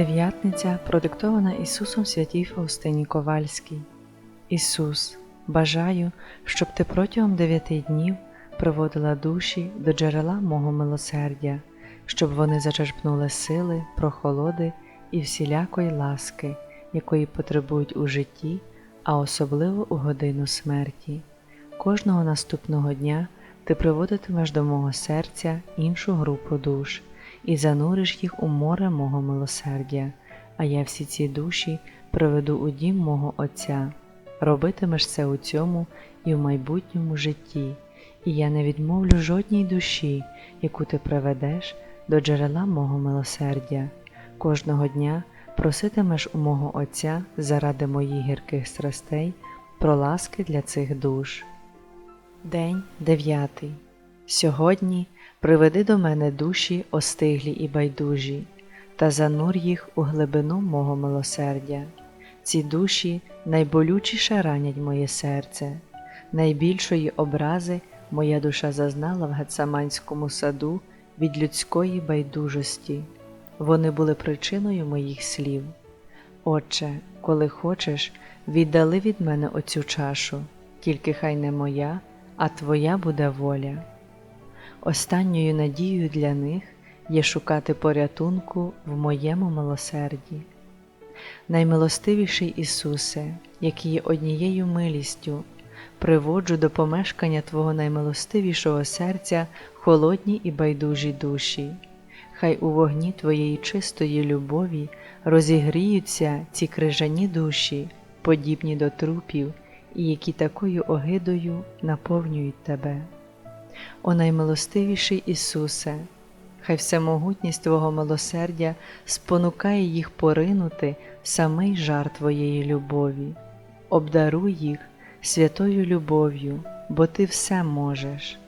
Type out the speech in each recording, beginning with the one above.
Дев'ятниця продиктована Ісусом святій Фаустині Ковальській. Ісус, бажаю, щоб Ти протягом дев'яти днів приводила душі до джерела мого милосердя, щоб вони зачерпнули сили, прохолоди і всілякої ласки, якої потребують у житті, а особливо у годину смерті. Кожного наступного дня ти приводитимеш до мого серця іншу групу душ і зануриш їх у море мого милосердя, а я всі ці душі приведу у дім мого Отця. Робитимеш це у цьому і в майбутньому житті, і я не відмовлю жодній душі, яку ти приведеш до джерела мого милосердя. Кожного дня проситимеш у мого Отця заради моїх гірких страстей про ласки для цих душ. День дев'ятий. Сьогодні приведи до мене душі остиглі і байдужі, та занур їх у глибину мого милосердя. Ці душі найболючіше ранять моє серце, найбільшої образи моя душа зазнала в Гецаманському саду від людської байдужості. Вони були причиною моїх слів. Отче, коли хочеш, віддали від мене оцю чашу, тільки хай не моя, а Твоя буде воля. Останньою надією для них є шукати порятунку в моєму милосерді. Наймилостивіший Ісусе, який є однією милістю, приводжу до помешкання Твого наймилостивішого серця холодні і байдужі душі. Хай у вогні Твоєї чистої любові розігріються ці крижані душі, подібні до трупів, і які такою огидою наповнюють Тебе. О наймилостивіший Ісусе, хай всемогутність Твого милосердя спонукає їх поринути в самий жар Твоєї любові, обдаруй їх святою любов'ю, бо Ти все можеш.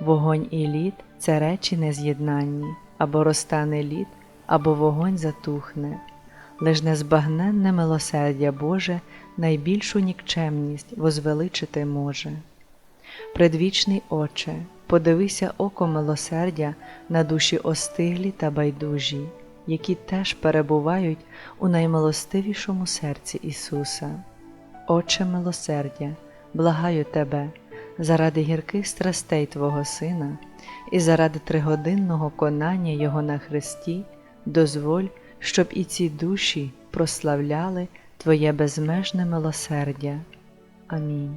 Вогонь і лід це речі нез'єднанні, або розтане лід, або вогонь затухне, лиш незбагненне милосердя Боже найбільшу нікчемність возвеличити може. Предвічний Отче, подивися око милосердя на душі остиглі та байдужі, які теж перебувають у наймилостивішому серці Ісуса. Отче милосердя, благаю Тебе, заради гірких страстей Твого Сина і заради тригодинного конання Його на Христі, дозволь, щоб і ці душі прославляли Твоє безмежне милосердя. Амінь.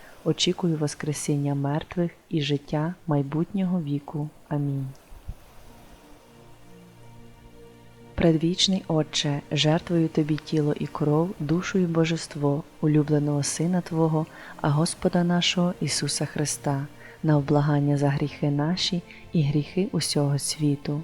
очікую Воскресіння мертвих і життя майбутнього віку. Амінь. Предвічний Отче, жертвую Тобі тіло і кров, душу і божество, улюбленого Сина Твого, а Господа нашого Ісуса Христа, на облагання за гріхи наші і гріхи усього світу.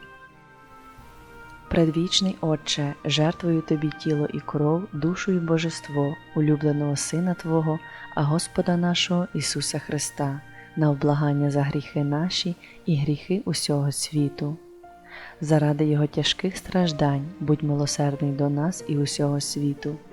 Предвічний Отче, жертвую Тобі тіло і кров, душу і божество, улюбленого Сина Твого, а Господа нашого Ісуса Христа, на облагання за гріхи наші і гріхи усього світу. Заради Його тяжких страждань, будь милосердний до нас і усього світу,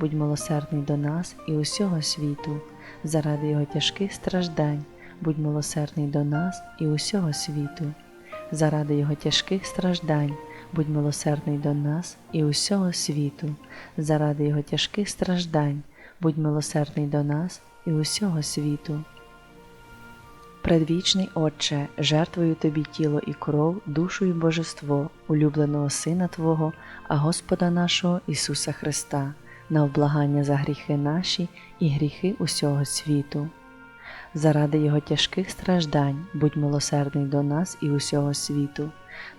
будь милосердний до нас і усього світу, заради Його тяжких страждань, будь милосердний до нас і усього світу, заради Його тяжких страждань, будь милосердний до нас і усього світу, заради Його тяжких страждань, будь милосердний до нас і усього світу. Предвічний Отче, жертвую Тобі тіло і кров, душу і божество, улюбленого Сина Твого, а Господа нашого Ісуса Христа, на облагання за гріхи наші і гріхи усього світу. Заради Його тяжких страждань, будь милосердний до нас і усього світу.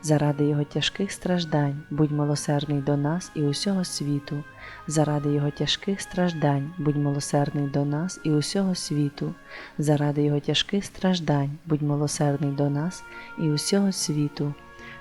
Заради Його тяжких страждань, будь милосердний до нас і усього світу, заради Його тяжких страждань, будь милосердний до нас і усього світу, заради Його тяжких страждань, будь милосердний до нас і усього світу,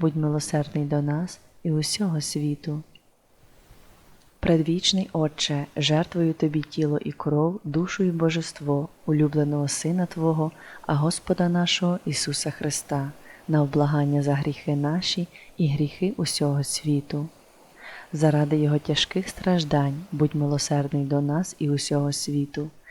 будь милосердний до нас і усього світу. Предвічний Отче, жертвую Тобі тіло і кров, душу і божество, улюбленого Сина Твого, а Господа нашого Ісуса Христа на облагання за гріхи наші і гріхи усього світу. Заради Його тяжких страждань, будь милосердний до нас і усього світу,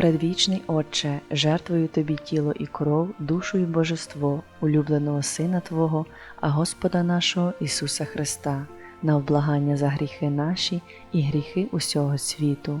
Предвічний Отче, жертвую Тобі тіло і кров, душу і божество, улюбленого Сина Твого, а Господа нашого Ісуса Христа, на облагання за гріхи наші і гріхи усього світу.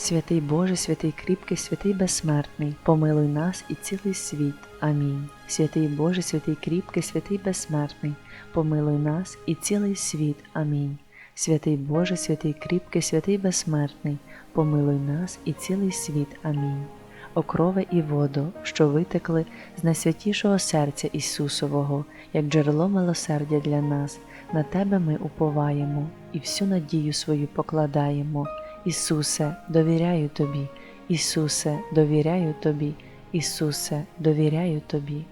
Святий Боже, святий кріпкий, святий безсмертний, помилуй нас і цілий світ. Амінь. Святий Боже, святий кріпкий, святий безсмертний, помилуй нас і цілий світ. Амінь. Святий Боже, святий кріпкий, святий безсмертний, помилуй нас і цілий світ. Амінь. Окрови і воду, що витекли з найсвятішого серця Ісусового, як джерело милосердя для нас, на Тебе ми уповаємо і всю надію свою покладаємо. Ісусе, довіряю Тобі, Ісусе, довіряю Тобі, Ісусе, довіряю Тобі.